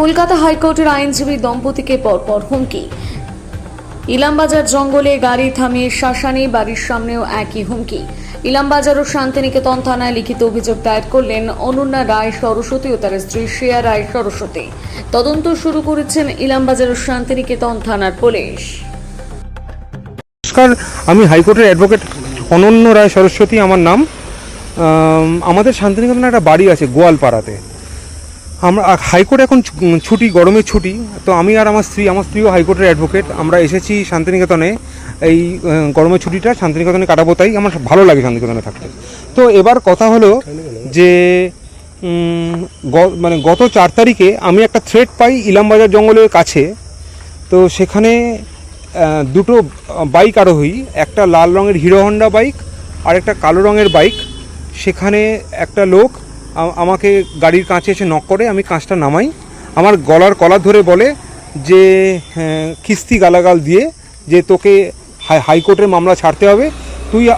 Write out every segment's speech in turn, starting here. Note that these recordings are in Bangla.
কলকাতা হাইকোর্টের আইনজীবী দম্পতিকে পরপর হুমকি। ইলামবাজার জঙ্গলে গাড়ি থামিয়ে শাসানি বাড়ির সামনেও একই হুমকি। ইলামবাজার ও শান্তিনিকেতন থানায় লিখিত অভিযোগ দায়ের করলেন অনন্যা রায় সরস্বতী ও তার স্ত্রী শ্রেয়া রায় সরস্বতী। তদন্ত শুরু করেছেন ইলামবাজার ও শান্তিনিকেতন থানার পুলিশ। আমি হাইকোর্টের অ্যাডভোকেট অনন্য রায় সরস্বতী, আমার নাম। আমাদের শান্তিনিকেতনে একটা বাড়ি আছে গোয়ালপাড়াতে। আমরা হাইকোর্ট এখন ছুটি, গরমের ছুটি, তো আমি আর আমার স্ত্রী, আমার স্ত্রীও হাইকোর্টের অ্যাডভোকেট আমরা এসেছি শান্তিনিকেতনে, এই গরমের ছুটিটা শান্তিনিকেতনে কাটাবো, তাই আমার ভালো লাগে শান্তিনিকেতনে থাকতে। তো এবার কথা হলো যে মানে গত চার তারিখে আমি একটা থ্রেড পাই ইলামবাজার জঙ্গলের কাছে, তো সেখানে দুটো বাইক আরোহী একটা লাল রঙের হিরো হন্ডা বাইক আর একটা কালো রঙের বাইক সেখানে একটা লোক আমাকে গাড়ির কাছে এসে নক করে আমি কাঁচটা নামাই। আমার গলার কলার ধরে বলে যে হ্যাঁ, কিস্তি গালাগাল দিয়ে যে তোকে হাই- হাইকোর্টের মামলা ছাড়তে হবে। তুই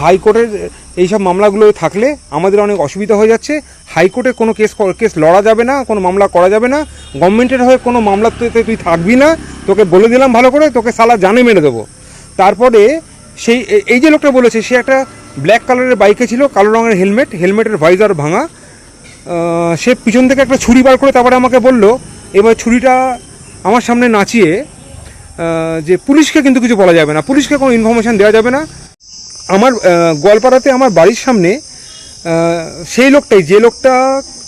হাইকোর্টের এইসব মামলাগুলো থাকলে আমাদের অনেক অসুবিধা হয়ে যাচ্ছে। হাইকোর্টে কোনো কেস কেস লড়া যাবে না কোনো মামলা করা যাবে না। গভর্নমেন্টের হয়ে কোনো মামলাতে তুই থাকবি না। তোকে বলে দিলাম ভালো করে তোকে সালা জানে মেরে দেবো। তারপরে সেই এই যে লোকটা বলেছে সে একটা ব্ল্যাক কালারের বাইকে ছিল কালো রঙের হেলমেট হেলমেটের ভাইজার ভাঙা। সে পিছন থেকে একটা ছুরি বার করে তারপরে আমাকে বলল, এবার ছুরিটা আমার সামনে নাচিয়ে যে পুলিশকে কিন্তু কিছু বলা যাবে না। পুলিশকে কোনো ইনফরমেশান দেওয়া যাবে না। আমার গোয়ালপাড়াতে আমার বাড়ির সামনে সেই লোকটাই, যে লোকটা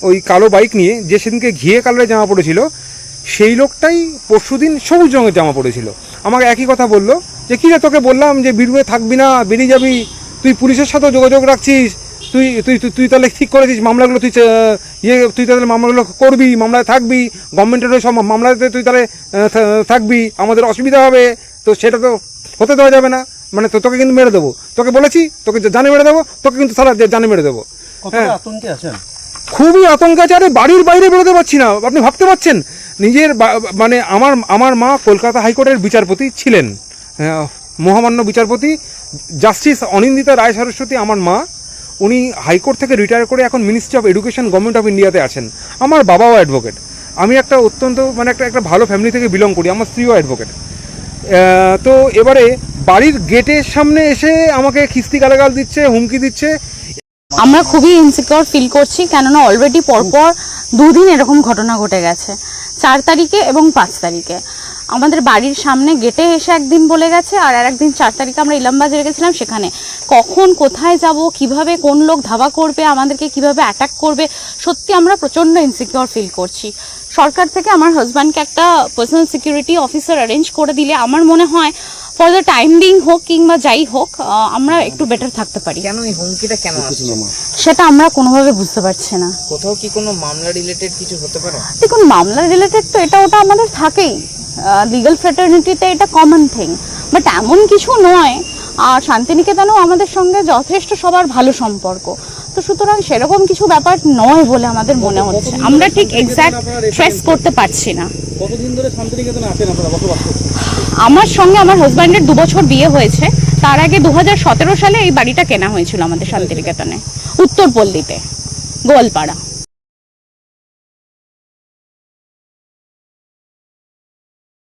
ওই কালো বাইক নিয়ে, যে সেদিনকে ঘিয়ে কালারের জামা পড়েছিল, সেই লোকটাই পরশুদিন সবুজ রঙের জামা পড়েছিল। আমাকে একই কথা বলল, যে, কী রে, তোকে বললাম যে, বীরভূমে থাকবি না, বেরিয়ে যাবি, তুই পুলিশের সাথেও যোগাযোগ রাখছিস তুই তুই তুই- তাহলে ঠিক করেছিস মামলাগুলো তুই ইয়ে তুই তাহলে মামলাগুলো করবি মামলায় থাকবি গভর্নমেন্টের সব মামলাতে তুই তাহলে থাকবি আমাদের অসুবিধা হবে তো সেটা তো হতে দেওয়া যাবে না মানে তো তোকে কিন্তু মেরে দেবো তোকে বলেছি তোকে জানে মেরে দেবো তোকে কিন্তু সারা জানে মেরে দেবো। হ্যাঁ। কতটা আতঙ্কে আছেন? খুবই আতঙ্ক আছে আরে বাড়ির বাইরে বেরোতে পারছি না আপনি ভাবতে পারছেন নিজের মানে আমার আমার মা কলকাতা হাইকোর্টের বিচারপতি ছিলেন মহামান্য বিচারপতি জাস্টিস অনিন্দিতা রায় সরস্বতী আমার মা উনি হাইকোর্ট থেকে রিটায়ার করে এখন ministry of education government of ইন্ডিয়াতে আছেন। আমার বাবাও অ্যাডভোকেট আমি একটা অত্যন্ত মানে একটা একটা ভালো ফ্যামিলি থেকে বিলং করি, আমার স্ত্রীও অ্যাডভোকেট তো এবারে বাড়ির গেটের সামনে এসে আমাকে খিস্তি গালাগাল দিচ্ছে, হুমকি দিচ্ছে। আমরা খুবই ইনসিকিউর ফিল করছি, কেননা অলরেডি পরপর দুদিন এরকম ঘটনা ঘটে গেছে। চার তারিখে এবং পাঁচ তারিখে। আমাদের বাড়ির সামনে গেটে এসে একদিন বলে গেছে আর আর একদিন চার তারিখে আমরা ইলামবাজারে গেছিলাম সেখানে কখন কোথায় যাব কীভাবে কোন লোক ধাবা করবে আমাদেরকে কীভাবে অ্যাটাক করবে সত্যি আমরা প্রচণ্ড ইনসিকিউর ফিল করছি। সরকার থেকে আমার হাজব্যান্ডকে একটা পার্সোনাল সিকিউরিটি অফিসার অ্যারেঞ্জ করে দিলে আমার মনে হয় ফর দ্য টাইম বিং হোক কিংবা যাই হোক আমরা একটু বেটার থাকতে পারি। কেন এই হুমকিটা কেন সেটা আমরা কোনোভাবে বুঝতে পারছি না। কোথাও কি কোনো মামলা রিলেটেড কিছু হতে পারে? দেখুন মামলা রিলেটেড তো এটা ওটা আমাদের থাকেই। লিগাল ফ্রেটার্নিটিতে এটা কমন থিং বাট এমন কিছু নয় আর শান্তিনিকেতনেও আমাদের সঙ্গে যথেষ্ট সবার ভালো সম্পর্ক। তো সুতরাং সেরকম কিছু ব্যাপার নয় বলে আমাদের মনে হচ্ছে। আমরা ঠিক এক্স্যাক্ট ট্রেস করতে পারছি না। আমার সঙ্গে আমার হাজব্যান্ডের দু বছর বিয়ে হয়েছে। তার আগে দু হাজার সতেরো সালে এই বাড়িটা কেনা হয়েছিল আমাদের শান্তিনিকেতনে। উত্তরপল্লীতে গোয়ালপাড়া।